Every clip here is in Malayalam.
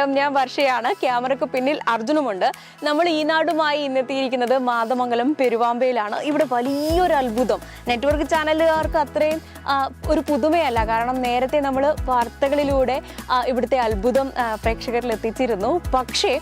നമസ്കാരം. ഞാൻ വർഷയാണ്. ക്യാമറയ്ക്ക് പിന്നിൽ അർജുനുമുണ്ട്. നമ്മൾ ഈ നാടുമായി ഇന്നെത്തിയിരിക്കുന്നത് മാതമംഗലം പെരുവാമ്പയിലാണ്. ഇവിടെ വലിയൊരു അത്ഭുതം. നെറ്റ്വർക്ക് ചാനലുകാർക്ക് അത്രയും ഒരു പുതുമയല്ല. കാരണം നേരത്തെ നമ്മൾ വാർത്തകളിലൂടെ ഇവിടുത്തെ അത്ഭുതം പ്രേക്ഷകരിൽ എത്തിച്ചിരുന്നു. പക്ഷേ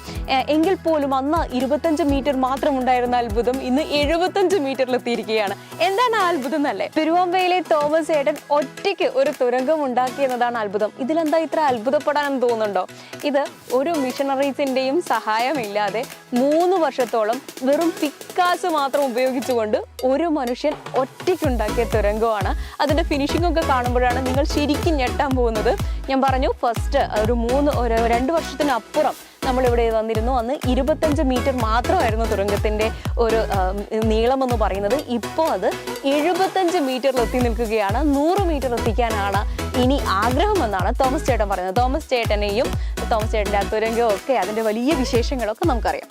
എങ്കിൽ പോലും അന്ന് ഇരുപത്തഞ്ച് മീറ്റർ മാത്രം ഉണ്ടായിരുന്ന അത്ഭുതം ഇന്ന് എഴുപത്തഞ്ച് മീറ്ററിൽ എത്തിയിരിക്കുകയാണ്. എന്താണ് ആ അത്ഭുതം എന്നല്ലേ? പെരുവാമ്പയിലെ തോമസ് ഏട്ടൻ ഒറ്റയ്ക്ക് ഒരു തുരങ്കം ഉണ്ടാക്കി എന്നതാണ് അത്ഭുതം. ഇതിലെന്താ ഇത്ര അത്ഭുതപ്പെടാനെന്ന് തോന്നുന്നുണ്ടോ? ഇത് ഒരു മിഷണറീസിന്റെയും സഹായമില്ലാതെ മൂന്ന് വർഷത്തോളം വെറും പിക്കാസ് മാത്രം ഉപയോഗിച്ചുകൊണ്ട് ഒരു മനുഷ്യൻ ഒറ്റയ്ക്കുണ്ടാക്കിയ തുരങ്കമാണ്. അതിന്റെ ഫിനിഷിംഗ് ഒക്കെ കാണുമ്പോഴാണ് നിങ്ങൾ ശരിക്കും ഞെട്ടാൻ പോകുന്നത്. ഞാൻ പറഞ്ഞു ഫസ്റ്റ് ഒരു മൂന്ന് ഒരു രണ്ട് വർഷത്തിനപ്പുറം നമ്മളിവിടെ വന്നിരുന്നു. അന്ന് ഇരുപത്തഞ്ച് മീറ്റർ മാത്രമായിരുന്നു തുരങ്കത്തിന്റെ ഒരു നീളമെന്ന് പറയുന്നത്. ഇപ്പോൾ അത് എഴുപത്തഞ്ച് മീറ്ററിൽ എത്തി നിൽക്കുകയാണ്. നൂറ് മീറ്റർ എത്തിക്കാനാണ് ഇനി ആഗ്രഹം എന്നാണ് തോമസ് ചേട്ടൻ പറയുന്നത്. തോമസ് ചേട്ടനെയും തോമസ് ചേട്ടന്റെ അത്തുരംഗമൊക്കെ അതിന്റെ വലിയ വിശേഷങ്ങളൊക്കെ നമുക്കറിയാം.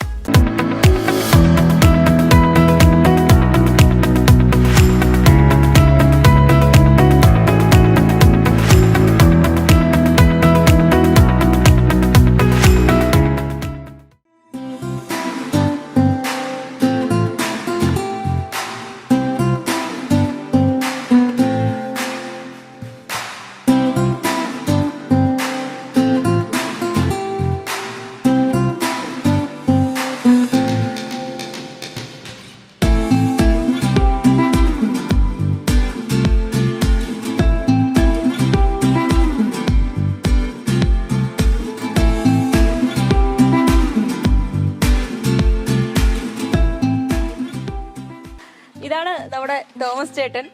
ചേട്ടൻ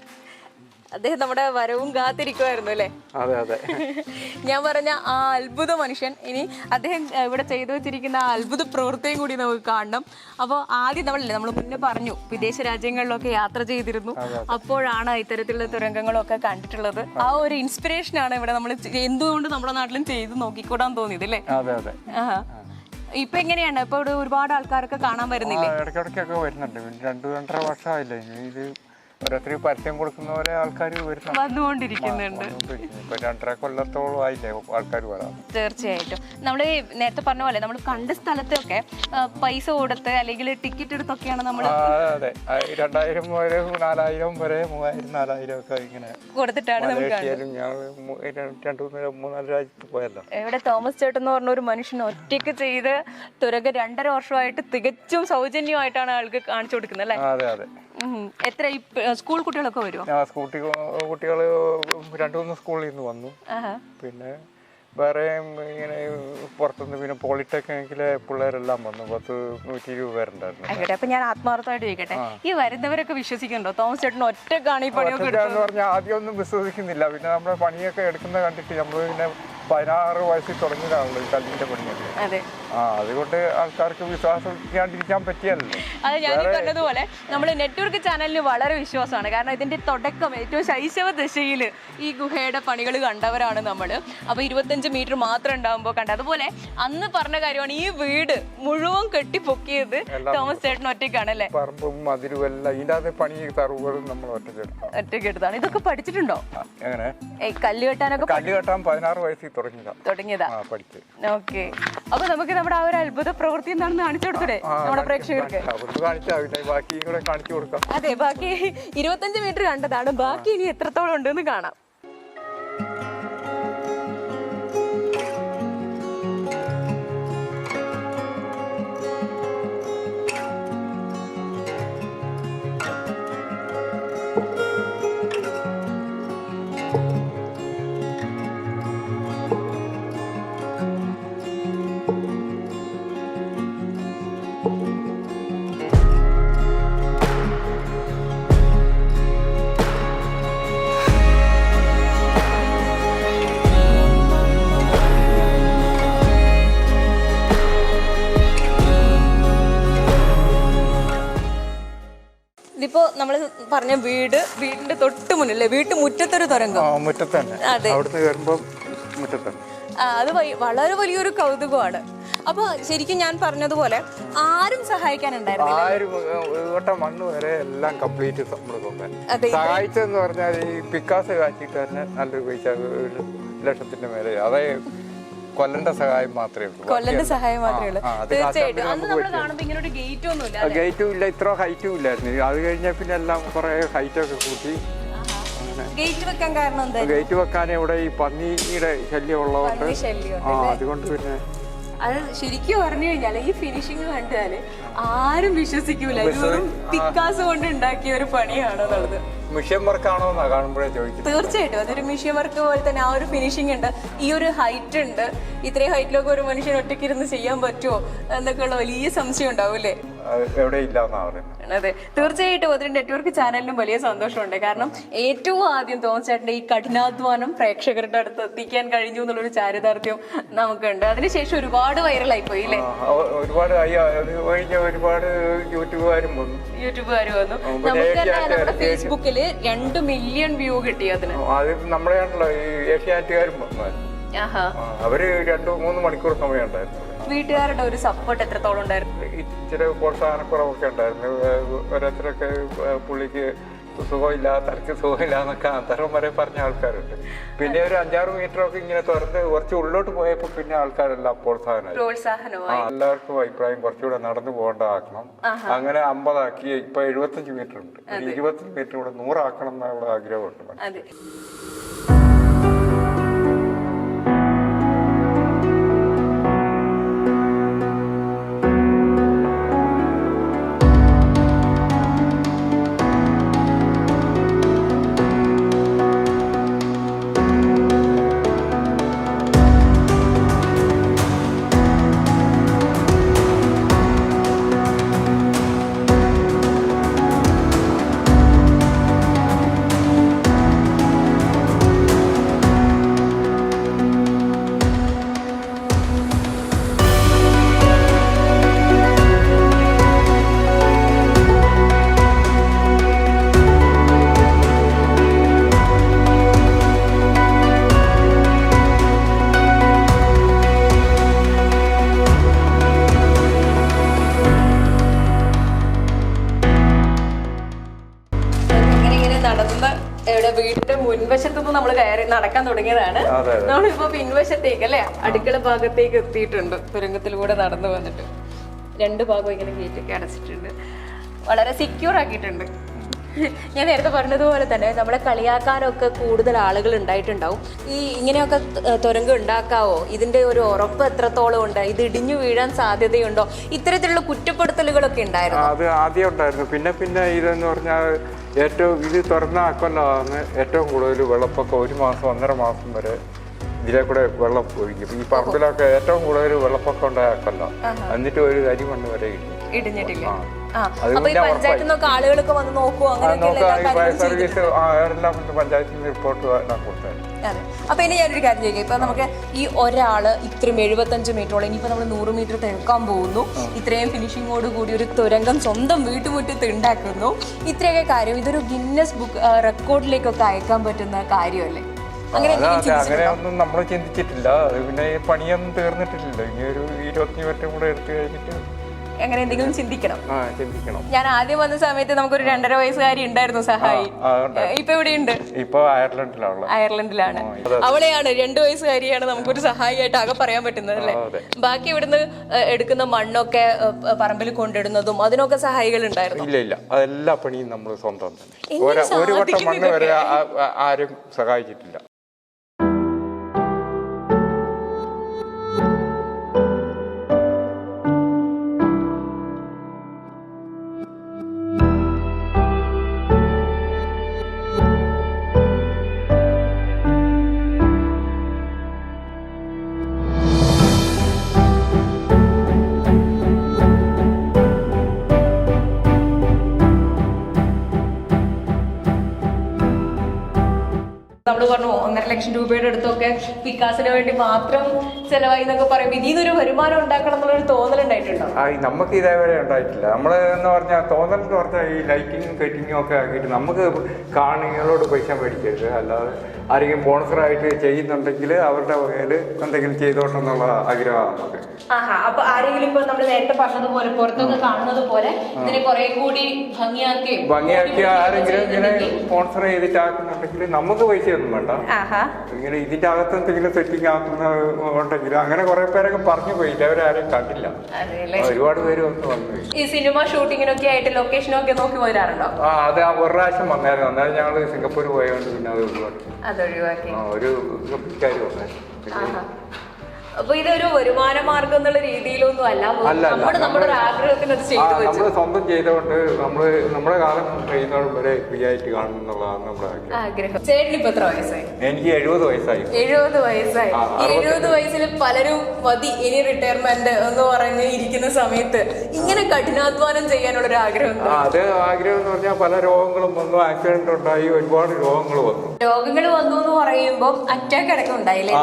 അദ്ദേഹം നമ്മുടെ വരവും കാത്തിരിക്കുമായിരുന്നു അല്ലേ? അതെ അതെ. ഞാൻ പറഞ്ഞ ആ അത്ഭുത മനുഷ്യൻ ഇനി അദ്ദേഹം ഇവിടെ ചെയ്തു വെച്ചിരിക്കുന്ന ആ അത്ഭുത പ്രവൃത്തിയും കൂടി നമുക്ക് കാണണം. അപ്പോൾ ആദ്യം നമ്മളല്ലേ നമ്മൾ മുന്നേ പറഞ്ഞു വിദേശ രാജ്യങ്ങളിലൊക്കെ യാത്ര ചെയ്തിരുന്നു. അപ്പോഴാണ് ഇത്തരത്തിലുള്ള തുരങ്കങ്ങളൊക്കെ കണ്ടിട്ടുള്ളത്. ആ ഒരു ഇൻസ്പിറേഷൻ ആണ് ഇവിടെ നമ്മൾ എന്തുകൊണ്ട് നമ്മുടെ നാട്ടിലും ചെയ്ത് നോക്കിക്കൂടാൻ തോന്നിയത് അല്ലേ? അതെ അതെ. ഇപ്പൊ എങ്ങനെയാണ്? ഇപ്പൊ ഇവിടെ ഒരുപാട് ആൾക്കാരൊക്കെ കാണാൻ വരുന്നില്ലേ? ഇടയ്ക്കിടയ്ക്കൊക്കെ വരുന്നുണ്ട്. രണ്ടു രണ്ടര വർഷമായില്ലേ? ഇത് ഓരോരുത്തർ പരസ്യം കൊടുക്കുന്ന പോലെ ആൾക്കാർ വന്നുകൊണ്ടിരിക്കുന്നുണ്ട്. വന്നുകൊണ്ടിരിക്കുന്നു. ഇപ്പൊ രണ്ടര കൊല്ലത്തോളം ആയില്ലേ ആൾക്കാർ വരാം തീർച്ചയായിട്ടും. നമ്മൾ നേരത്തെ പറഞ്ഞ പോലെ നമ്മൾ കണ്ട സ്ഥലത്തൊക്കെ പൈസ കൊടുത്ത് അല്ലെങ്കിൽ ടിക്കറ്റ് എടുത്തൊക്കെയാണ് നമ്മൾ അതെ രണ്ടായിരം വരെ നാലായിരം വരെ മൂവായിരം നാലായിരം ഒക്കെ ഇങ്ങനെ കൊടുത്തിട്ടാണ് ഇവിടെ തോമസ് ചേട്ടൻ എന്ന് പറഞ്ഞ ഒരു മനുഷ്യൻ ഒറ്റയ്ക്ക് ചെയ്ത് തുരക രണ്ടര വർഷമായിട്ട് തികച്ചും സൗജന്യമായിട്ടാണ് ആൾക്ക് കാണിച്ചു കൊടുക്കുന്നത് അല്ലേ? അതെ അതെ. എത്ര സ്കൂൾ കുട്ടികളൊക്കെ വരുമോ ആ സ്കൂട്ടി കുട്ടികൾ രണ്ടു മൂന്ന് സ്കൂളിൽ നിന്ന് വന്നു. പിന്നെ വേറെ ഇങ്ങനെ പുറത്തുനിന്ന് പിന്നെ പോളിടെക്നിക്കിലെ പിള്ളേരെല്ലാം വന്നു. പത്ത് നൂറ്റി ഇരുപത് പേരുണ്ടായിരുന്നു. ആയിക്കോട്ടെ അപ്പൊ ഞാൻ ആത്മാർത്ഥമായിട്ട് ചോദിക്കട്ടെ. ഈ വരുന്നവരൊക്കെ വിശ്വസിക്കുന്നുണ്ടോ? തോമസ് ചേട്ടൻ ഒറ്റക്കാണ് ഈ പണിയൊക്കെ പറഞ്ഞാൽ ആദ്യം ഒന്നും വിശ്വസിക്കുന്നില്ല. പിന്നെ നമ്മുടെ പണിയൊക്കെ എടുക്കുന്ന കണ്ടിട്ട് നമ്മൾ പിന്നെ പതിനാറ് വയസ്സിൽ തുടങ്ങിയതാണല്ലോ ഈ കല്ലിന്റെ പണി ആ അതുകൊണ്ട് ആൾക്കാർക്ക് വിശ്വാസിക്കാണ്ടിരിക്കാൻ പറ്റിയല്ലോ. അതെ ഞാൻ പറഞ്ഞതുപോലെ നമ്മൾ നെറ്റ്വർക്ക് ചാനലിന് വളരെ വിശ്വാസമാണ്. കാരണം ഇതിന്റെ തുടക്കം ഏറ്റവും ശൈശവ ദശയിൽ ഈ ഗുഹയുടെ പണികൾ കണ്ടവരാണ് നമ്മൾ അപ്പൊ ഇരുപത്തഞ്ച് മീറ്റർ മാത്രം ഉണ്ടാകുമ്പോൾ കണ്ട. അതുപോലെ അന്ന് പറഞ്ഞ കാര്യമാണ് ഈ വീട് മുഴുവൻ കെട്ടിപ്പൊക്കിയത് തോമസ് ചേട്ടൻ ഒറ്റയ്ക്കാണ് അല്ലേ? പറമ്പും മതിരും എല്ലാം പണി നമ്മൾ ഒറ്റയ്ക്ക് എടുത്താണ്. ഇതൊക്കെ പഠിച്ചിട്ടുണ്ടോ? എങ്ങനെ? കല്ല് കെട്ടാനൊക്കെ കല്ല് കെട്ടാൻ പതിനാറ് വയസ്സിൽ തുടങ്ങിയതാ. ഓക്കെ. അപ്പൊ നമുക്ക് നമ്മുടെ ആ ഒരു അത്ഭുത പ്രവൃത്തി എന്താണെന്ന് കാണിച്ചു കൊടുത്തൂടെ നമ്മുടെ പ്രേക്ഷകർക്ക്? അതെ ബാക്കി ഇരുപത്തഞ്ച് മീറ്റർ കണ്ടതാണ്. ബാക്കി ഇനി എത്രത്തോളം ഉണ്ടെന്ന് കാണാം. ഇതിപ്പോ നമ്മൾ പറഞ്ഞ വീട് വീടിന്റെ തൊട്ട് മുന്നില്ലേ വീട്ടു മുറ്റത്തൊരു തുരങ്കം. ആ മുറ്റത്ത് തന്നെ അതെ. അവിടുന്ന് കയറുമ്പോൾ മുറ്റത്ത് അത് വളരെ വലിയൊരു കൗതുകമാണ്. അപ്പൊ ശരിക്കും ഞാൻ പറഞ്ഞതുപോലെ ആരും സഹായിക്കാനുണ്ടായിരുന്നു മണ്ണ് വരെ എല്ലാം കംപ്ലീറ്റ് സഹായിച്ചെന്ന് പറഞ്ഞാൽ ഈ പിക്കാസ് കാച്ചിട്ട് തന്നെ നല്ല ലക്ഷത്തിന്റെ മേലെ. അതേ കൊല്ലന്റെ സഹായം മാത്രമേ ഉള്ളൂ. കൊല്ലന്റെ സഹായം മാത്രമേ ഉള്ളൂ. തീർച്ചയായിട്ടും. അന്ന് നമ്മൾ കാണുമ്പോൾ ഇങ്ങനെ ഒരു ഗേറ്റ് ഒന്നുമില്ല? ഗേറ്റും ഇല്ല ഇത്ര ഹൈറ്റും ഇല്ലായിരുന്നു. അത് കഴിഞ്ഞാൽ പിന്നെ എല്ലാം കുറെ ഹൈറ്റൊക്കെ കൂട്ടി. ഗേറ്റ് വെക്കാൻ കാരണം എന്താ? ഗേറ്റ് വെക്കാൻ ഇവിടെ ഈ പന്നിയുടെ ശല്യം ഉള്ളതുകൊണ്ട് ആ അതുകൊണ്ട് പിന്നെ അത് ശരിക്കും പറഞ്ഞു കഴിഞ്ഞാൽ ഈ ഫിനിഷിങ് കണ്ടാൽ ആരും വിശ്വസിക്കൂല. ഇത് വെറും പിക്കാസ് കൊണ്ട് ഉണ്ടാക്കിയ ഒരു പണിയാണോ മിഷ്യൻ വർക്കാണോ എന്നാ കാണുമ്പോഴേ ചോദിക്കുന്നത്. തീർച്ചയായിട്ടും. അതൊരു മിഷ്യൻ വർക്ക് പോലെ തന്നെ ആ ഒരു ഫിനിഷിംഗ് ഉണ്ട്. ഈ ഒരു ഹൈറ്റ് ഉണ്ട്. ഇത്രയും ഹൈറ്റിലൊക്കെ ഒരു മനുഷ്യൻ ഒറ്റയ്ക്ക് ഇരുന്ന് ചെയ്യാൻ പറ്റുമോ എന്നൊക്കെയുള്ള വലിയ സംശയം ഉണ്ടാവും അല്ലേ? അത് തീർച്ചയായിട്ടും അതിന് നെറ്റ്വർക്ക് ചാനലിനും വലിയ സന്തോഷമുണ്ട്. കാരണം ഏറ്റവും ആദ്യം തോന്നിച്ചേട്ടന്റെ ഈ കഠിനാധ്വാനം പ്രേക്ഷകരുടെ അടുത്ത് എത്തിക്കാൻ കഴിഞ്ഞു എന്നുള്ളൊരു ചാരിതാർത്ഥ്യം നമുക്കുണ്ട്. അതിനുശേഷം ഒരുപാട് വൈറലായി പോയി അല്ലേ ഒരുപാട് ഒരുപാട് യൂട്യൂബുകാരും വന്നു. യൂട്യൂബുകാരും വന്നു. നമുക്ക് നമ്മുടെ ഫേസ്ബുക്കിൽ രണ്ട് മില്യൺ വ്യൂ കിട്ടി അതിന്. അത് നമ്മളെയാണല്ലോ ഈ ഏഷ്യാനെറ്റുകാരും അവർ രണ്ടു മൂന്ന് മണിക്കൂർ സമയം ഉണ്ടായിരുന്നു വീട്ടുകാരുടെ ഒരു സപ്പോർട്ട് എത്രത്തോളം ഉണ്ടായിരുന്നു? ഇച്ചിരി പ്രോത്സാഹനക്കുറവൊക്കെ ഉണ്ടായിരുന്നു. ഓരോരുത്തരൊക്കെ പുള്ളിക്ക് സുഖമില്ല തനിക്ക് സുഖമില്ല എന്നൊക്കെ അത്തരം വരെ പറഞ്ഞ ആൾക്കാരുണ്ട്. പിന്നെ ഒരു അഞ്ചാറ് മീറ്റർ ഒക്കെ ഇങ്ങനെ തുറന്ന് കുറച്ച് ഉള്ളോട്ട് പോയപ്പോൾ പിന്നെ ആൾക്കാരെല്ലാം പ്രോത്സാഹനമായി. എല്ലാവർക്കും അഭിപ്രായം കുറച്ചുകൂടെ നടന്നു പോകേണ്ടതാക്കണം അങ്ങനെ അമ്പതാക്കി ഇപ്പൊ എഴുപത്തഞ്ച് മീറ്റർ ഉണ്ട് ഇരുപത്തഞ്ച് മീറ്റർ കൂടെ നൂറാക്കണം എന്നുള്ള ആഗ്രഹമുണ്ട് നമ്മളിപ്പോ പിൻവശത്തേക്ക് അല്ലെ അടുക്കള ഭാഗത്തേക്ക് എത്തിയിട്ടുണ്ട്. തുരങ്കത്തിലൂടെ നടന്നു വന്നിട്ട്. രണ്ട് ഭാഗം ഇങ്ങനെ ഗേറ്റൊക്കെ അടച്ചിട്ടുണ്ട്. വളരെ സെക്യൂർ ആക്കിയിട്ടുണ്ട്. ഞാൻ നേരത്തെ പറഞ്ഞതുപോലെ തന്നെ നമ്മളെ കളിയാക്കാനൊക്കെ കൂടുതൽ ആളുകൾ ഉണ്ടായിട്ടുണ്ടാവും. ഈ ഇങ്ങനെയൊക്കെ തുരങ്കം ഉണ്ടാക്കാവോ? ഇതിന്റെ ഒരു ഉറപ്പ് എത്രത്തോളം ഉണ്ട്? ഇത് ഇടിഞ്ഞു വീഴാൻ സാധ്യതയുണ്ടോ? ഇത്തരത്തിലുള്ള കുറ്റപ്പെടുത്തലുകളൊക്കെ ഉണ്ടായിരുന്നു? അത് ആദ്യം ഉണ്ടായിരുന്നു. പിന്നെ പിന്നെ ഇതെന്ന് പറഞ്ഞാൽ ഏറ്റവും ഇത് തുറന്ന അക്കൊല്ലമാണ് ഏറ്റവും കൂടുതൽ വെള്ളപ്പൊക്കം ഒരു മാസം ഒന്നര മാസം വരെ ഇതിലെ കൂടെ വെള്ളം ഒഴിക്കും ഈ പറമ്പിലൊക്കെ ഏറ്റവും കൂടുതൽ വെള്ളപ്പൊക്കം ഉണ്ടായ അക്കൊല്ലം എന്നിട്ട് ഒരു അരിമണ്ണ് വരെ ഇടിഞ്ഞിട്ടില്ല. അപ്പൊ ഈ പഞ്ചായത്തിൽ നിന്നൊക്കെ ആളുകളൊക്കെ വന്ന് നോക്കുവോ? ഉണ്ട് പഞ്ചായത്തിൽ റിപ്പോർട്ട് അപ്പൊ ഇനി ഞാനൊരു കാര്യം ചോദിക്കാം. ഇപ്പൊ നമുക്ക് ഈ ഒരാൾ ഇത്രയും എഴുപത്തഞ്ച് മീറ്ററോളം ഇനിയിപ്പോ നമ്മൾ നൂറ് മീറ്റർ തിരക്കാൻ പോകുന്നു. ഇത്രയും ഫിനിഷിങ്ങോട് കൂടി ഒരു തുരങ്കം സ്വന്തം വീട്ടുമുറ്റത്ത് ഉണ്ടാക്കുന്നു ഇത്രയൊക്കെ കാര്യം ഇതൊരു ഗിന്നസ് ബുക്ക് റെക്കോർഡിലേക്കൊക്കെ അയക്കാൻ പറ്റുന്ന കാര്യമല്ലേ? അങ്ങനെ അങ്ങനെയൊന്നും നമ്മൾ ചിന്തിച്ചിട്ടില്ല. പിന്നെ പണിയൊന്നും തീർന്നിട്ടില്ലല്ലോ. ഇനി ഒരു ഇരുപത്തി മിനിറ്റും കൂടെ എടുത്തു കഴിഞ്ഞിട്ട് അങ്ങനെ എന്തെങ്കിലും ചിന്തിക്കണം. ചിന്തിക്കണം. ഞാൻ ആദ്യം വന്ന സമയത്ത് നമുക്കൊരു രണ്ടര വയസ്സുകാരി ഉണ്ടായിരുന്നു സഹായി. ഇപ്പൊ എവിടെയുണ്ട്? ഇപ്പൊ അയർലൻഡിലാണ്. അയർലൻഡിലാണ് അവളെയാണ് രണ്ടു വയസ്സുകാരിയാണ് നമുക്കൊരു സഹായിയായിട്ട് ആകെ പറയാൻ പറ്റുന്നത് അല്ലേ? ബാക്കി ഇവിടുന്ന് എടുക്കുന്ന മണ്ണൊക്കെ പറമ്പിൽ കൊണ്ടിടുന്നതും അതിനൊക്കെ സഹായികൾ ഉണ്ടായിരുന്നു ഇല്ല ഇല്ല. അതെല്ലാ പണിയും നമ്മൾ സ്വന്തം തന്നെ. ഒരു വട്ടം മണ്ണ് വരെ ആരും സഹായിച്ചിട്ടില്ല. നമ്മൾ പറഞ്ഞു ഒന്നര ലക്ഷം രൂപയുടെ അടുത്തൊക്കെ വികാസിന് വേണ്ടി മാത്രം ചെലവായി എന്നൊക്കെ പറയുമ്പോൾ ഇതിൽ നിന്നൊരു വരുമാനം ഉണ്ടാക്കണം എന്നുള്ളൊരു തോന്നലുണ്ടായിട്ടുണ്ടോ ആ നമുക്ക് ഇതേവരെ ഉണ്ടായിട്ടില്ല. നമ്മൾ എന്ന് പറഞ്ഞാൽ തോന്നൽ എന്ന് പറഞ്ഞാൽ ഈ ലൈറ്റിങ്ങും കെറ്റിങ്ങും ഒക്കെ ആക്കിയിട്ട് നമുക്ക് കാണികളോട് പൈസ മേടിക്കരുത്. അല്ലാതെ ആരെങ്കിലും സ്പോൺസറായിട്ട് ചെയ്യുന്നുണ്ടെങ്കിൽ അവരുടെ വകയിൽ എന്തെങ്കിലും ചെയ്തോട്ടെന്നുള്ള ആഗ്രഹമാണ് നമുക്ക്. ആഹാ അപ്പൊ ആരെങ്കിലും ഇപ്പൊ നമ്മൾ നേരത്തെ പറഞ്ഞതുപോലെ പുറത്തൊക്കെ കാണുന്നത് പോലെ ഇതിനെ കുറെ കൂടി ഭംഗിയാക്കി ഭംഗിയാക്കി ആരെങ്കിലും ഇങ്ങനെ സ്പോൺസർ ചെയ്തിട്ട് ആക്കുന്നുണ്ടെങ്കിൽ നമുക്ക് പൈസയൊന്നും വേണ്ട. ഇങ്ങനെ ഇതിന്റെ അകത്ത് എന്തെങ്കിലും സെറ്റിംഗ് ആക്കുന്ന ഉണ്ടെങ്കിൽ അങ്ങനെ കുറെ പേരൊക്കെ പറഞ്ഞു പോയില്ല അവരാരും കണ്ടില്ല. ഒരുപാട് പേര് വന്ന് വന്നു ഈ സിനിമ ഷൂട്ടിങ്ങിനൊക്കെ ആയിട്ട് ലൊക്കേഷനൊക്കെ നോക്കി പോരാറുണ്ടോ? ആ അത് ഒരു പ്രാവശ്യം വന്നായിരുന്നു. അന്നേരം ഞങ്ങൾ സിംഗപ്പൂർ പോയതുകൊണ്ട് പിന്നെ അത് ഒഴിവാക്കി അതൊഴിവാക്കി ആ, ഒരു കമ്പനിക്കാർ വന്നായിരുന്നു പിന്നെ ആഹാ. അപ്പൊ ഇതൊരു വരുമാന മാർഗം എന്നുള്ള രീതിയിലൊന്നും അല്ല. അല്ല, അല്ല. നമ്മുടെ ഒരു ആഗ്രഹത്തിന് ചെയ്തു നമ്മൾ സ്വന്തം ചെയ്തുകൊണ്ട് നമ്മൾ നമ്മുടെ കാലം കഴിയുന്നോളം വരെ ഫ്രീ ആയിട്ട് കാണും എന്നുള്ളതാണ് നമ്മുടെ ആഗ്രഹം. ചേട്ടന് ഇപ്പൊ എത്ര വയസ്സായി? എനിക്ക് എഴുപത് വയസ്സായി. എഴുപത് വയസ്സായി. എഴുപത് വയസ്സിൽ പലരും മതി ഇനി റിട്ടയർമെന്റ് എന്ന് പറഞ്ഞ് ഇരിക്കുന്ന സമയത്ത് ഇങ്ങനെ കഠിനാധ്വാനം ചെയ്യാനുള്ള ഒരു ആഗ്രഹം അത് ആഗ്രഹം എന്ന് പറഞ്ഞാൽ പല രോഗങ്ങളും വന്നു ആക്സിഡന്റ് ഉണ്ടായി ഒരുപാട് രോഗങ്ങൾ വന്നു. രോഗങ്ങൾ വന്നു എന്ന് പറയുമ്പോൾ അറ്റാക്ക് അടക്കം ഉണ്ടായില്ലേ?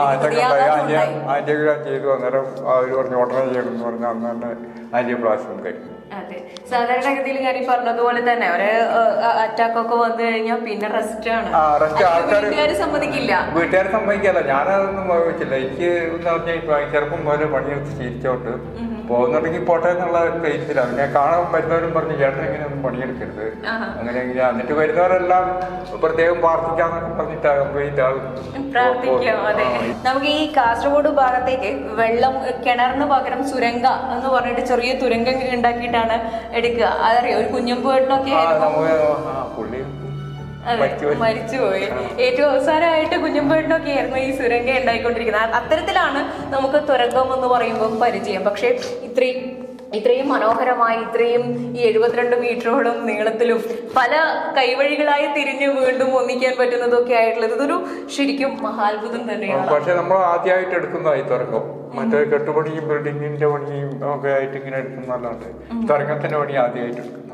ചെയ്തു അന്നേരം അവർ പറഞ്ഞു ഉടനെ ചെയ്യണം എന്ന് പറഞ്ഞാൽ അന്ന് തന്നെ ആന്റിയോപ്ലാസ്റ്റും കഴിഞ്ഞു അതെ. സാധാരണഗതിയിൽ ഞാൻ ഈ പറഞ്ഞതുപോലെ തന്നെ ഒരു അറ്റാക്ക് ഒക്കെ വന്നു കഴിഞ്ഞാൽ പിന്നെ റെസ്റ്റ് ആണ്. വീട്ടുകാർ സമ്മതിക്കില്ല. വീട്ടുകാർ സമ്മതിക്കല്ല ഞാനതൊന്നും ഭാവിച്ചില്ല എനിക്ക് എന്ന് പറഞ്ഞാൽ ചെറുപ്പം പോലെ പണിയെടുത്ത് ശീലിച്ചോട്ട് പോകുന്നുണ്ടെങ്കിൽ പോട്ടെ എന്നുള്ള പ്ലേസിലാണ് ഞാൻ കാണാൻ വരുന്നവരും പറഞ്ഞു ചേട്ടൻ ഇങ്ങനെ ഒന്നും പണിയെടുക്കരുത്. അങ്ങനെ ഇങ്ങനെ എന്നിട്ട് വരുന്നവരെല്ലാം പ്രത്യേകം പ്രാർത്ഥിക്കാന്നൊക്കെ അതെ. നമുക്ക് ഈ കാസർഗോഡ് ഭാഗത്തേക്ക് വെള്ളം കിണറിന് പകരം സുരംഗ എന്ന് പറഞ്ഞിട്ട് ചെറിയ തുരങ്കം ഉണ്ടാക്കിയിട്ടാണ് എടുക്കുക. അതറിയോ? ഒരു കുഞ്ഞമ്പേട്ടനൊക്കെ മരിച്ചുപോയി. ഏറ്റവും അവസാനമായിട്ട് കുഞ്ഞമ്പേട്ടനൊക്കെ ആയിരുന്നു ഈ സുരംഗ ഉണ്ടായിക്കൊണ്ടിരിക്കുന്നത്. അത്തരത്തിലാണ് നമുക്ക് തുരങ്കം എന്ന് പറയുമ്പോൾ പരിചയം. പക്ഷേ ഇത്രയും ഇത്രയും മനോഹരമായി ഇത്രയും ഈ എഴുപത്തിരണ്ട് മീറ്ററോളം നീളത്തിലും പല കൈവഴികളായി തിരിഞ്ഞ് വീണ്ടും ഒന്നിക്കാൻ പറ്റുന്നതൊക്കെ ആയിട്ടുള്ളത്. ഇതൊരു ശരിക്കും മഹാത്ഭുതം തന്നെയാണ്. പക്ഷെ നമ്മൾ ആദ്യമായിട്ട് എടുക്കുന്നതായി തുറക്കും മറ്റേ കെട്ടുപണിയും ബിൽഡിങ്ങിന്റെ പണിയും ഒക്കെ ആയിട്ട് ഇങ്ങനെ എടുക്കുന്നതല്ലാണ്ട്. തുറക്കത്തിന്റെ പണി ആദ്യമായിട്ട് എടുക്കുന്നതാണ്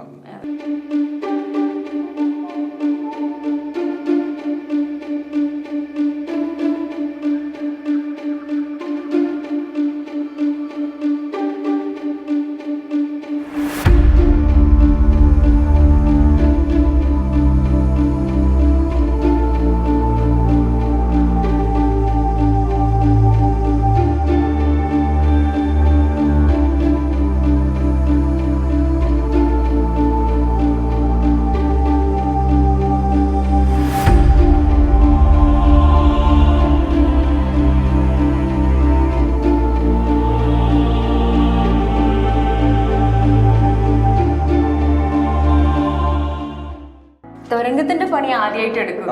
പണി ആദ്യമായിട്ട് എടുക്കും.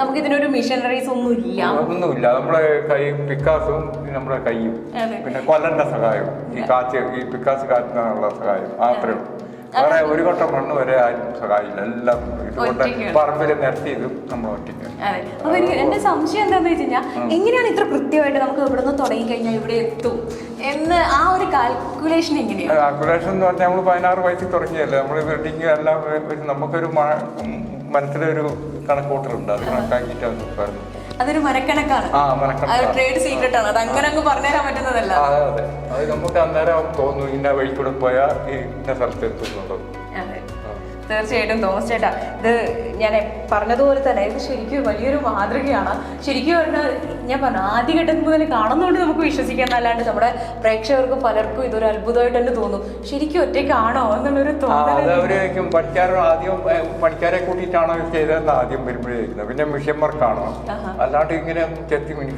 നമുക്ക് ഇതിനൊരു മിഷനറീസ് ഒന്നും ഇല്ല. ഒന്നുമില്ല. നമ്മുടെ കൈ പിക്കാസും നമ്മുടെ കൈയും. പിന്നെ കൊല്ലന്റെ സഹായം ഈ കാച്ച് ഈ പിക്കാസ് കാറ്റിനുള്ള സഹായം. മാത്രമേ ഉള്ളൂ. വേറെ ഒരു കൊട്ടം മണ്ണ് വരെ ആരും സഹായില്ല. എല്ലാം ഇതുകൊണ്ട്. പറമ്പിൽ നിരത്തി ഇതും നമ്മൾ ഒറ്റയ്ക്ക്. അതെ. അപ്പൊ എനിക്ക് എന്റെ സംശയം എന്താന്ന് വെച്ച് കഴിഞ്ഞാൽ എങ്ങനെയാണ് ഇത്ര കൃത്യമായിട്ട് നമുക്ക് ഇവിടെ നിന്ന് തുടങ്ങി കഴിഞ്ഞാൽ ഇവിടെ എത്തും? എന്ന് ആ ഒരു കാൽക്കുലേഷൻ എങ്ങനെയാണ് കാൽക്കുലേഷൻ എന്ന് പറഞ്ഞാൽ നമ്മൾ പതിനാറ് വയസ്സിൽ തുടങ്ങിയല്ലേ? നമ്മൾ ബിൽഡിങ് എല്ലാം നമുക്കൊരു മനസ്സിലൊരു കണക്കൂട്ടലുണ്ട്. അത് കണക്കാക്കിയിട്ടാണ് പറഞ്ഞു. അതൊരു മരക്കണക്കാണ് ആ അത് മനക്കണക്കാണ് ട്രേഡ് സീക്രട്ട് ആണ്. അത് അങ്ങനെ അങ്ങ് പറഞ്ഞുതരാൻ പറ്റുന്നതല്ല. അതെ അതെ. അത് നമുക്ക് അന്നേരം തോന്നുന്നു ഇന്ന വഴി കൂടെ പോയാൽ ഇന്ന സ്ഥലത്ത് എത്തുന്നുണ്ടോ തീർച്ചയായിട്ടും തോമസ് ചേട്ടാ ഇത് ഞാൻ പറഞ്ഞതുപോലെ തന്നെ ഇത് ശരിക്കും വലിയൊരു മാതൃകയാണ്. ശരിക്കും പറഞ്ഞാൽ ഞാൻ പറഞ്ഞു ആദ്യഘട്ടം മുതൽ കാണുന്നതുകൊണ്ട് നമുക്ക് വിശ്വസിക്കാൻ അല്ലാണ്ട് നമ്മുടെ പ്രേക്ഷകർക്ക് പലർക്കും ഇതൊരു അത്ഭുതമായിട്ട് തന്നെ. തോന്നും ശരിക്കും ഒറ്റയ്ക്കാണോ എന്നുള്ളൊരു അവരായിരിക്കും പണിക്കാർ ആദ്യം ഏ, പണിക്കാരെ കൂട്ടിയിട്ടാണോ ചെയ്തതെന്ന് ആദ്യം വരുമ്പോഴേക്കുന്നത് പിന്നെ മിഷ്യന്മാർക്കാണോ. അല്ലാണ്ട് ഇങ്ങനെ ചെത്തി മിനിക്കാൻ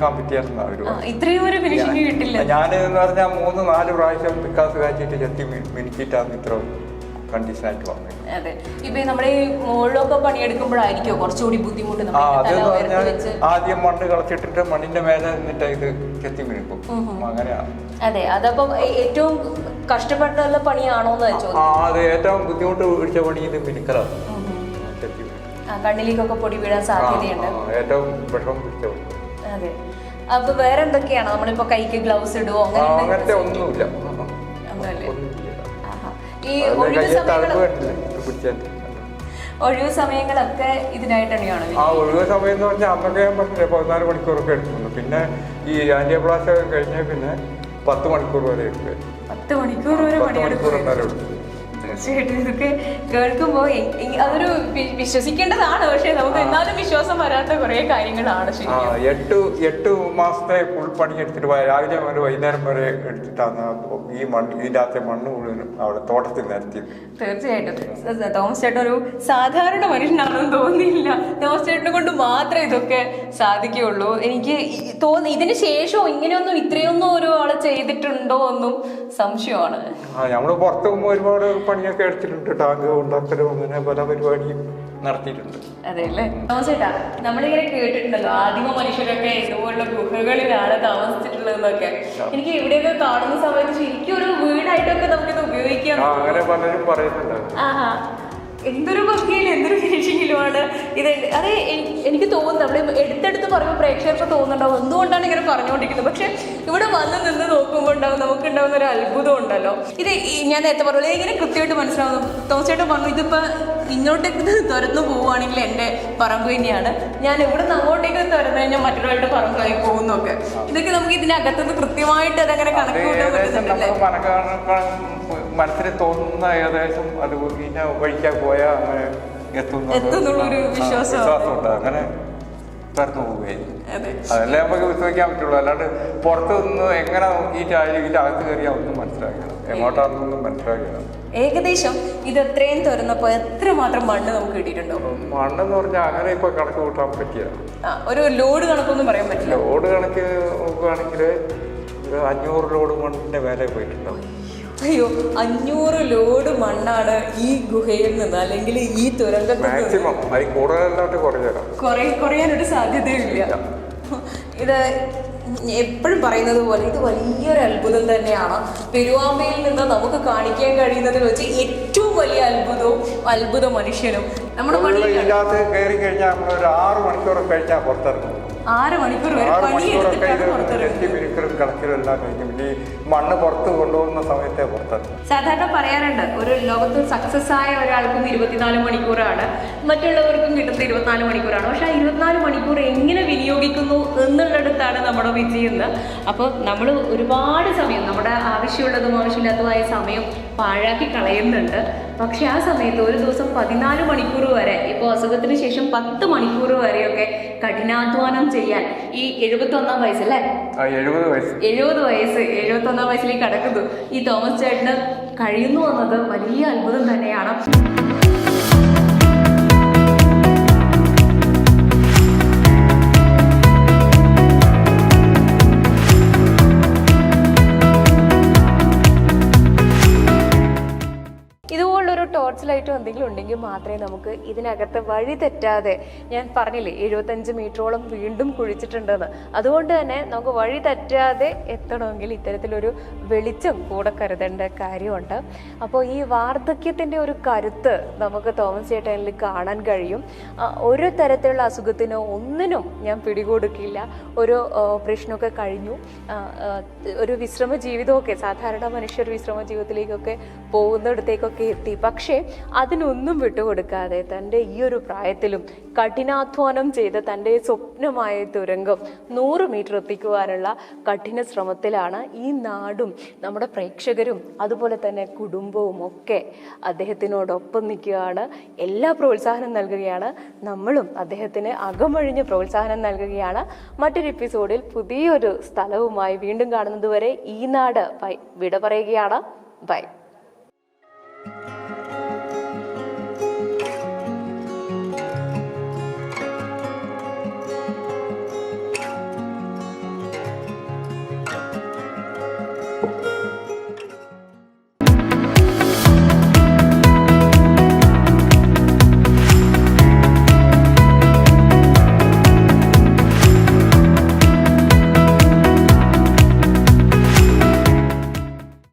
ആ, ഇത്രയും ഒരു ഫിനിഷിങ് കിട്ടില്ല. ഞാൻ എന്ന് പറഞ്ഞാൽ മൂന്ന് നാല് പ്രാവശ്യം പിക്കാസ് കാച്ചിട്ട് ചെത്തി മിനുക്കിയിട്ടാണ് ഇത്ര കണ്ടീഷനായിട്ട് വന്നത് അതെ. ഇപ്പൊ നമ്മുടെ ഈ മുകളിലൊക്കെ പണിയെടുക്കുമ്പോഴായിരിക്കോ കുറച്ചുകൂടി ബുദ്ധിമുട്ട് ആ ഉയർത്തി പറഞ്ഞാൽ ആദ്യം മണ്ണ് കളച്ചിട്ടിട്ട് മണ്ണിന്റെ മേലെ നിന്നിട്ട് ഇത് കെത്തി മിനുക്കും അങ്ങനെയാണ് അതെ അതപ്പം ഏറ്റവും കഷ്ടപ്പെട്ടുള്ള പണിയാണോ ആ അത് ഏറ്റവും ബുദ്ധിമുട്ട് പിടിച്ച പണി ഇത് മിനുക്കലാണ്. മിനുക്കൽ. ആ, കണ്ണിലേക്കൊക്കെ പൊടി വീഴാൻ ആ, സാധ്യതയുണ്ട്. ആ, ഏറ്റവും വിഷമം പിടിച്ച പണി. അതെ. അപ്പൊ വേറെ എന്തൊക്കെയാണ് നമ്മളിപ്പോ കൈക്ക് ഗ്ലൗസ് ഇടുവോ? ആ, അങ്ങനെ അങ്ങനത്തെ ഒന്നുമില്ല. ഒന്നുമില്ല. ഈ ഒഴിവ് സമയങ്ങൾ സമയങ്ങളൊക്കെ ഇതിനായിട്ട് തന്നെയാണ് ആ ഒഴിവ് സമയം എന്ന് പറഞ്ഞാൽ അന്നൊക്കെ ഞാൻ പറഞ്ഞില്ലേ പതിനാല് മണിക്കൂറൊക്കെ എടുക്കുന്നു പിന്നെ ഈ ആന്റി ഒക്കെ കഴിഞ്ഞാൽ പിന്നെ പത്ത് മണിക്കൂർ വരെ എടുക്കും പത്ത് മണിക്കൂർ വരെ പത്ത് മണിക്കൂർ എന്തായാലും എടുക്കും തീർച്ചയായിട്ടും ഇതൊക്കെ കേൾക്കുമ്പോൾ അതൊരു വിശ്വസിക്കേണ്ടതാണ്. പക്ഷെ നമുക്ക് എന്നാലും വിശ്വാസം വരാത്ത കുറെ കാര്യങ്ങളാണ് എട്ട് എട്ട് മാസത്തെ ഫുൾ പണി എടുത്തിട്ട് വ- രാവിലെ മുതൽ വൈകുന്നേരം വരെ എടുത്തിട്ടാണ് ഈ മണ്ണ് ഈ അകത്തെ മണ്ണ് മുഴുവനും അവിടെ തോട്ടത്തിൽ നിരത്തി തീർച്ചയായിട്ടും. തോമസ് ചേട്ടൻ ഒരു സാധാരണ മനുഷ്യനാണെന്ന് തോന്നിയില്ല തോമസ് ചേട്ടനെ കൊണ്ട് മാത്രമേ ഇതൊക്കെ സാധിക്കുകയുള്ളൂ. എനിക്ക് തോന്നി ഇതിന് ശേഷവും ഇങ്ങനെയൊന്നും ഇത്രയൊന്നും ഒരാൾ ചെയ്തിട്ടുണ്ടോ എന്നും സംശയമാണ്. നമ്മൾ പോകുമ്പോ പോകുമ്പോൾ ഒരുപാട് പണിയൊക്കെ എടുത്തിട്ടുണ്ട്. ടാങ്ക് ഉണ്ടാക്കലും അങ്ങനെ പല പരിപാടിയും നടത്തിയിട്ടുണ്ട്. അതെല്ലേ ചേട്ടാ നമ്മളിങ്ങനെ കേട്ടിട്ടുണ്ടല്ലോ ആദിമ മനുഷ്യരൊക്കെ ഇതുപോലുള്ള ഗുഹകളിലാണ് താമസിച്ചിട്ടുള്ളതെന്നൊക്കെ. എനിക്ക് എവിടെയൊക്കെ കാണുന്ന സമയത്ത് ശരിക്കും ഒരു വീടായിട്ടൊക്കെ നമുക്കിത് ഉപയോഗിക്കാം. അങ്ങനെ പലരും പറയുന്നുണ്ട്. എന്തൊരു ഭംഗിയിലും എന്തൊരു ഫിനിഷിങ്ങിലുമാണ് ഇത്. അതെ എനിക്ക് തോന്നുന്നു പറയുമ്പോൾ പ്രേക്ഷകർക്ക് തോന്നുന്നുണ്ടാവും. എന്തുകൊണ്ടാണ് ഇങ്ങനെ പറഞ്ഞുകൊണ്ടിരിക്കുന്നത്? പക്ഷെ ഇവിടെ വന്ന് നിന്ന് നോക്കുമ്പോൾ ഉണ്ടാവും നമുക്ക് ഉണ്ടാവുന്ന ഒരു അത്ഭുതം ഉണ്ടല്ലോ. ഇത് ഞാൻ നേരത്തെ പറഞ്ഞു ഇങ്ങനെ കൃത്യമായിട്ട് മനസ്സിലാവുന്നു. തോമസേട്ടൻ പറഞ്ഞു ഇതിപ്പോ ഇങ്ങോട്ടേക്ക് ഇത് തുറന്നു പോവുകയാണെങ്കിൽ എന്റെ പറമ്പ് തന്നെയാണ്. ഞാൻ ഇവിടെ നിന്ന് അങ്ങോട്ടേക്ക് തുറന്നു കഴിഞ്ഞാൽ മറ്റൊരാളുടെ പറമ്പായി പോകുന്നൊക്കെ. ഇതൊക്കെ നമുക്ക് ഇതിനകത്തുനിന്ന് കൃത്യമായിട്ട് അതങ്ങനെ അത് കണക്ക് കൂട്ടാൻ പറ്റുന്നുണ്ടല്ലേ? മനസ്സിൽ തോന്നുന്ന ഏകദേശം അത് ഇന്ന വഴിക്കാൻ പോയാൽ അങ്ങനെ എത്തുന്നു എത്തുന്നുള്ളൊരു വിശ്വാസം. വിശ്വാസമുണ്ട്. അങ്ങനെ തുറന്നു പോവുകയായിരുന്നു അതെ. അതല്ലേ നമുക്ക് വിശ്വസിക്കാൻ പറ്റുള്ളൂ. അല്ലാണ്ട് പുറത്തു നിന്ന് എങ്ങനെ നോക്കിയിട്ടായാലും ഇതിന്റെ അകത്ത് കയറിയാൽ ഒന്നും മനസ്സിലാക്കണം എങ്ങോട്ടാണെന്നൊന്നും മനസ്സിലാക്കണം ഏകദേശം ഇത് എത്രയും തുറന്നപ്പോ എത്രമാത്രം മണ്ണ് നമുക്ക് കിട്ടിയിട്ടുണ്ടോ? മണ്ണെന്ന് പറഞ്ഞാൽ അങ്ങനെ ഇപ്പോൾ കണക്ക് കൂട്ടാൻ പറ്റിയ ഒരു ലോഡ് കണക്കൊന്നും പറയാൻ പറ്റില്ല. ലോഡ് കണക്ക് നോക്കുകയാണെങ്കിൽ അഞ്ഞൂറ് ലോഡ് മണ്ണിന്റെ വില പോയിട്ടുണ്ടാവും. അയ്യോ അഞ്ഞൂറ് ലോഡ് മണ്ണാണ് ഈ ഗുഹയിൽ നിന്ന് അല്ലെങ്കിൽ ഈ തുരങ്കത്തിൽ കുറയാനൊരു സാധ്യതയില്ല. ഇത് എപ്പോഴും പറയുന്നത് പോലെ ഇത് വലിയൊരു അത്ഭുതം തന്നെയാണ്. പെരുവാമ്പയിൽ നിന്ന് നമുക്ക് കാണിക്കാൻ കഴിയുന്നതിൽ വെച്ച് ഏറ്റവും വലിയ അത്ഭുതവും അത്ഭുത മനുഷ്യനും നമ്മുടെ മണ്ണിൽ കയറി കഴിഞ്ഞാൽ ഒരു ആറ് മണിക്കൂർ കഴിഞ്ഞാൽ പുറത്തിറങ്ങും. ആറ് മണിക്കൂർ വരെ ആറ് മണിക്കൂറൊക്കെ ഇത് പുറത്തിറങ്ങുന്നത് ടെസ്റ്റ് മിനുക്കലും കണക്കിലും പിന്നെ ഈ മണ്ണ് പുറത്ത് കൊണ്ടുപോകുന്ന സമയത്തെ പുറത്താണ് സാധാരണ പറയാറുണ്ട് ഒരു ലോകത്ത് സക്സസ് ആയ ഒരാൾക്കും ഇരുപത്തിനാല് മണിക്കൂറാണ് മറ്റുള്ളവർക്കും കിട്ടുന്ന ഇരുപത്തിനാല് മണിക്കൂറാണ്. പക്ഷെ ആ ഇരുപത്തിനാല് മണിക്കൂർ എങ്ങനെ വിനിയോഗിക്കുന്നു എന്നുള്ളിടത്താണ് നമ്മുടെ വിജയെന്ന് അപ്പോൾ നമ്മൾ ഒരുപാട് സമയം നമ്മുടെ ആവശ്യമുള്ളതും ആവശ്യമില്ലാത്തതുമായ സമയം പാഴാക്കി കളയുന്നുണ്ട്. പക്ഷെ ആ സമയത്ത് ഒരു ദിവസം പതിനാല് മണിക്കൂർ വരെ ഇപ്പോൾ അസുഖത്തിന് ശേഷം പത്ത് മണിക്കൂർ വരെയൊക്കെ കഠിനാധ്വാനം ചെയ്യാൻ ഈ എഴുപത്തൊന്നാം വയസ്സല്ലേ? എഴുപത് വയസ്സ്. എഴുപത് വയസ്സ് എഴുപത്തൊന്നാം വയസ്സിലേക്ക് കടക്കുന്നു. ഈ തോമസ് ചേട്ടന് കഴിയുന്നു എന്നത് വലിയ അത്ഭുതം തന്നെയാണ്. ലൈറ്റോ എന്തെങ്കിലും ഉണ്ടെങ്കിൽ മാത്രമേ നമുക്ക് ഇതിനകത്ത് വഴി തെറ്റാതെ ഞാൻ പറഞ്ഞില്ലേ എഴുപത്തഞ്ച് മീറ്ററോളം വീണ്ടും കുഴിച്ചിട്ടുണ്ടെന്ന്. അതുകൊണ്ട് തന്നെ നമുക്ക് വഴി തെറ്റാതെ എത്തണമെങ്കിൽ ഇത്തരത്തിലൊരു വെളിച്ചം കൂടെ കരുതേണ്ട കാര്യമുണ്ട്. അപ്പോൾ ഈ വാർദ്ധക്യത്തിന്റെ ഒരു കരുത്ത് നമുക്ക് തോമസ് ചേട്ടനിൽ കാണാൻ കഴിയും. ഒരു തരത്തിലുള്ള അസുഖത്തിനോ ഒന്നിനും ഞാൻ പിടികൊടുക്കില്ല. ഒരു ഓപ്പറേഷനൊക്കെ കഴിഞ്ഞു. ഒരു വിശ്രമ ജീവിതമൊക്കെ സാധാരണ മനുഷ്യർ വിശ്രമ ജീവിതത്തിലേക്കൊക്കെ പോകുന്നിടത്തേക്കൊക്കെ എത്തി. പക്ഷേ അതിനൊന്നും വിട്ടുകൊടുക്കാതെ തന്റെ ഈ ഒരു പ്രായത്തിലും കഠിനാധ്വാനം ചെയ്ത് തന്റെ സ്വപ്നമായ തുരങ്കം നൂറ് മീറ്റർ എത്തിക്കുവാനുള്ള കഠിന ശ്രമത്തിലാണ് ഈ നാടും നമ്മുടെ പ്രേക്ഷകരും അതുപോലെ തന്നെ കുടുംബവും ഒക്കെ അദ്ദേഹത്തിനോടൊപ്പം നിൽക്കുകയാണ്. എല്ലാ പ്രോത്സാഹനം നൽകുകയാണ്. നമ്മളും അദ്ദേഹത്തിന് അകമഴിഞ്ഞ് പ്രോത്സാഹനം നൽകുകയാണ്. മറ്റൊരു എപ്പിസോഡിൽ പുതിയൊരു സ്ഥലവുമായി വീണ്ടും കാണുന്നതുവരെ ഈ നാട് വിട പറയുകയാണ്. ബൈ.